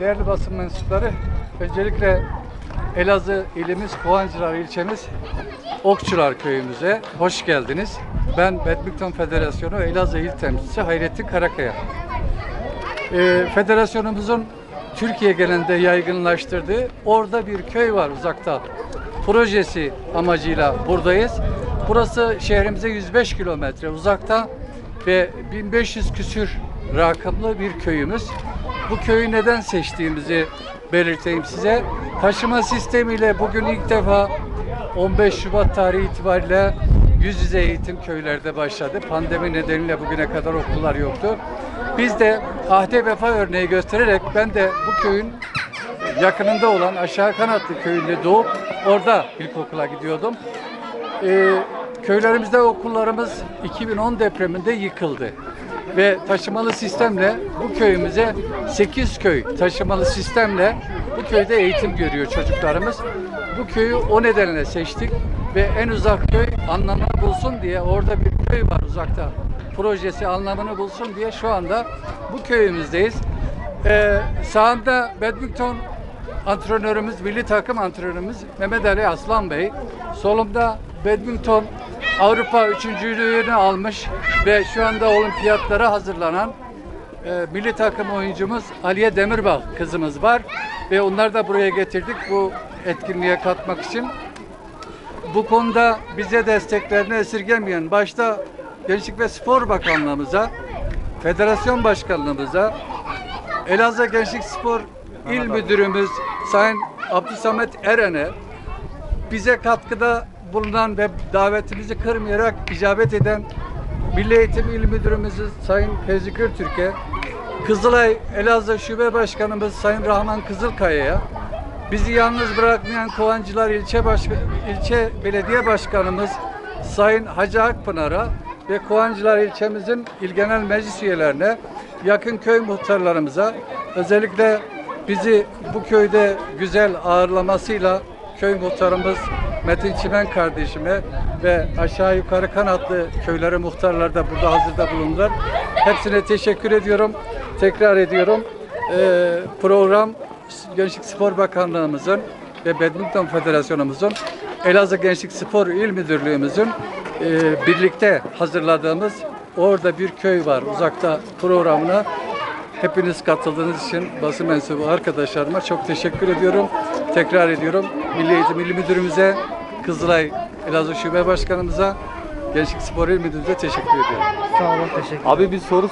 Değerli basın mensupları, öncelikle Elazığ ilimiz Kovancılar ilçemiz Okçular köyümüze hoş geldiniz. Ben Badminton Federasyonu Elazığ İl Temsilcisi Hayrettin Karakaya. Ee, federasyonumuzun Türkiye genelinde yaygınlaştırdığı orada bir köy var uzakta. Projesi amacıyla buradayız. Burası şehrimize 105 kilometre uzakta ve 1500 küsür rakımlı bir köyümüz. Bu köyü neden seçtiğimizi belirteyim size. Taşıma sistemiyle bugün ilk defa 15 Şubat tarihi itibariyle yüz yüze eğitim köylerde başladı. Pandemi nedeniyle bugüne kadar okullar yoktu. Biz de ahde vefa örneği göstererek ben de bu köyün yakınında olan Aşağı Kanatlı köyünde doğup orada ilkokula gidiyordum. Ee, köylerimizde okullarımız 2010 depreminde yıkıldı. Ve taşımalı sistemle bu köyümüze 8 köy taşımalı sistemle bu köyde eğitim görüyor çocuklarımız. Bu köyü o nedenle seçtik ve en uzak köy anlamını bulsun diye orada bir köy var uzakta. Projesi anlamını bulsun diye şu anda bu köyümüzdeyiz. Ee, sağında badminton antrenörümüz, milli takım antrenörümüz Mehmet Ali Aslan Bey. Solumda badminton Avrupa üçüncülüğünü almış ve şu anda olimpiyatlara hazırlanan e, milli takım oyuncumuz Aliye Demirbağ kızımız var. Ve onları da buraya getirdik bu etkinliğe katmak için. Bu konuda bize desteklerini esirgemeyen başta Gençlik ve Spor Bakanlığımıza, Federasyon Başkanlığımıza, Elazığ Gençlik Spor İl Müdürümüz Sayın Abdüsamet Eren'e bize katkıda bulunan ve davetimizi kırmayarak icabet eden Milli Eğitim İl Müdürümüz Sayın Fevzi Gürtürk'e, Kızılay Elazığ Şube Başkanımız Sayın Rahman Kızılkaya'ya, bizi yalnız bırakmayan Kovancılar İlçe, Baş İlçe Belediye Başkanımız Sayın Hacı Akpınar'a ve Kovancılar ilçemizin İl Genel Meclis üyelerine, yakın köy muhtarlarımıza, özellikle bizi bu köyde güzel ağırlamasıyla köy muhtarımız Metin Çimen kardeşime ve aşağı yukarı kanatlı köyleri muhtarlar da burada hazırda bulundular. Hepsine teşekkür ediyorum. Tekrar ediyorum. Ee, program Gençlik Spor Bakanlığımızın ve Badminton Federasyonumuzun Elazığ Gençlik Spor İl Müdürlüğümüzün e, birlikte hazırladığımız orada bir köy var uzakta programına Hepiniz katıldığınız için basın mensubu arkadaşlarıma çok teşekkür ediyorum. Tekrar ediyorum. Milli Eğitim İl Müdürümüze, Kızılay Elazığ Şube Başkanımıza, Gençlik Spor İl Müdürümüze teşekkür ediyorum. Sağ olun, teşekkür Abi bir soru